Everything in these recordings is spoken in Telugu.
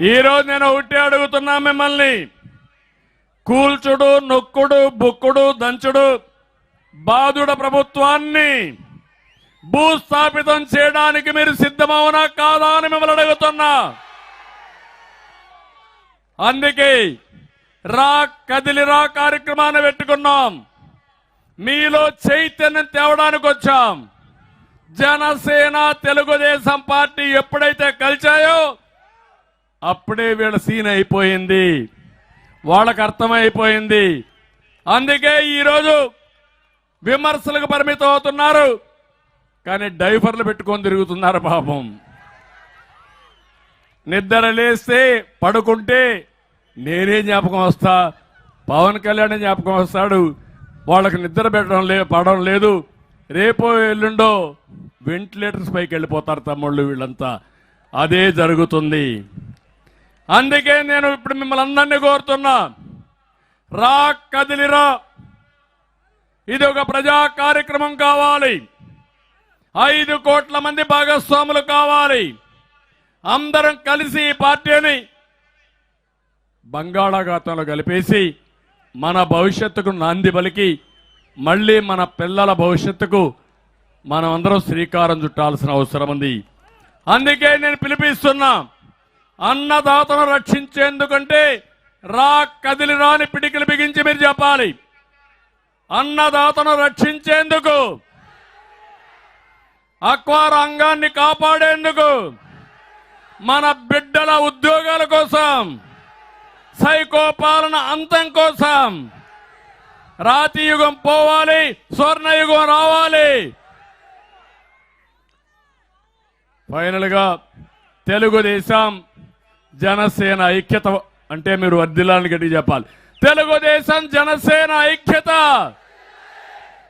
ఈరోజు నేను ఒకటి అడుగుతున్నా మిమ్మల్ని. కూల్చుడు నొక్కుడు బుక్కుడు దంచుడు బాధుడ ప్రభుత్వాన్ని భూస్థాపితం చేయడానికి మీరు సిద్ధమవునా కాదా అని మిమ్మల్ని అడుగుతున్నా. అందుకే రా కదిలిరా కార్యక్రమాన్ని పెట్టుకున్నాం. మీలో చైతన్యం తేవడానికి వచ్చాం. జనసేన తెలుగుదేశం పార్టీ ఎప్పుడైతే కలిచాయో అప్పుడే వీళ్ళ సీన్ అయిపోయింది. వాళ్ళకు అర్థమైపోయింది. అందుకే ఈరోజు విమర్శలకు పరిమితం అవుతున్నారు. కానీ డైఫర్లు పెట్టుకొని తిరుగుతున్నారు పాపం. నిద్ర లేస్తే పడుకుంటే నేనే జ్ఞాపకం వస్తా. పవన్ కళ్యాణ్ జ్ఞాపకం వస్తాడు. వాళ్ళకి నిద్ర పెట్టడం లే పడడం లేదు. రేపో ఎల్లుండో వెంటిలేటర్స్ పైకి వెళ్ళిపోతారు తమ్ముళ్ళు వీళ్ళంతా. అదే జరుగుతుంది. అందుకే నేను ఇప్పుడు మిమ్మల్ని అందరినీ కోరుతున్నా. రా కదిలిరా ఇది ఒక ప్రజా కార్యక్రమం కావాలి. ఐదు కోట్ల మంది భాగస్వాములు కావాలి. అందరం కలిసి ఈ పార్టీని బంగాళాఖాతంలో కలిపేసి మన భవిష్యత్తుకు నాంది పలికి మళ్ళీ మన పిల్లల భవిష్యత్తుకు మనం అందరం శ్రీకారం చుట్టాల్సిన అవసరం ఉంది. అందుకే నేను పిలిపిస్తున్నా. అన్నదాతను రక్షించేందుకంటే రా కదిలి రాని పిడికిలు బిగించి మీరు చెప్పాలి. అన్నదాతను రక్షించేందుకు అక్వా రంగాన్ని కాపాడేందుకు మన బిడ్డల ఉద్యోగాల కోసం సైకో పాలన అంతం కోసం రాతి యుగం పోవాలి స్వర్ణయుగం రావాలి. ఫైనల్గా తెలుగుదేశం జనసేన ఐక్యత అంటే మీరు వర్ధిల్లాలని గట్టి చెప్పాలి. తెలుగుదేశం జనసేన ఐక్యత.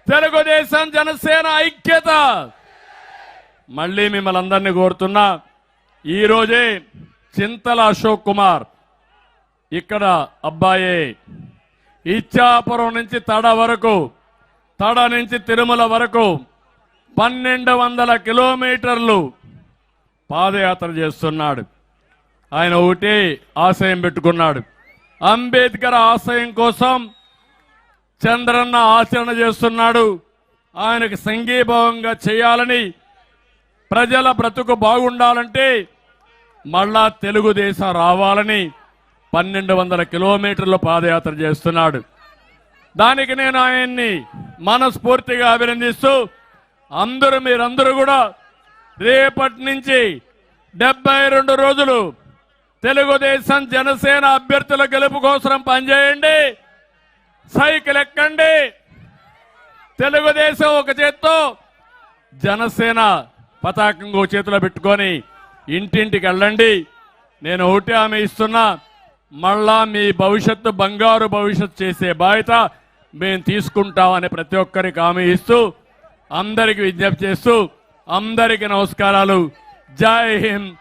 తెలుగుదేశం జనసేన ఐక్యత. మళ్ళీ మిమ్మల్ని అందరినీ కోరుతున్నా ఈరోజే చింతల అశోక్ కుమార్ ఇక్కడ అబ్బాయే. ఇచ్చాపురం నుంచి తడ వరకు తడ నుంచి తిరుమల వరకు పన్నెండు వందల కిలోమీటర్లు పాదయాత్ర చేస్తున్నాడు. ఆయన ఒకటి ఆశయం పెట్టుకున్నాడు. అంబేద్కర్ ఆశయం కోసం చంద్రన్న ఆచరణ చేస్తున్నాడు. ఆయనకు సంఘీభావంగా చేయాలని ప్రజల బ్రతుకు బాగుండాలంటే మళ్ళా తెలుగుదేశం రావాలని పన్నెండు వందల కిలోమీటర్లు పాదయాత్ర చేస్తున్నాడు. దానికి నేను ఆయన్ని మనస్ఫూర్తిగా అభినందిస్తూ అందరూ మీరందరూ కూడా రేపటి నుంచి డెబ్బై రెండు రోజులు తెలుగుదేశం జనసేన అభ్యర్థుల గెలుపు కోసం పనిచేయండి. సైకిల్ ఎక్కండి. తెలుగుదేశం ఒక చేత్తో జనసేన పతాకం ఇంకో చేతిలో పెట్టుకొని ఇంటింటికి వెళ్ళండి. నేను ఒకటి ఆమె ఇస్తున్నా. మళ్ళా మీ భవిష్యత్తు బంగారు భవిష్యత్తు చేసే బాధ్యత మేము తీసుకుంటామని ప్రతి ఒక్కరికి హామీ ఇస్తూ అందరికి విజ్ఞప్తి చేస్తూ అందరికీ నమస్కారాలు. జై హింద్.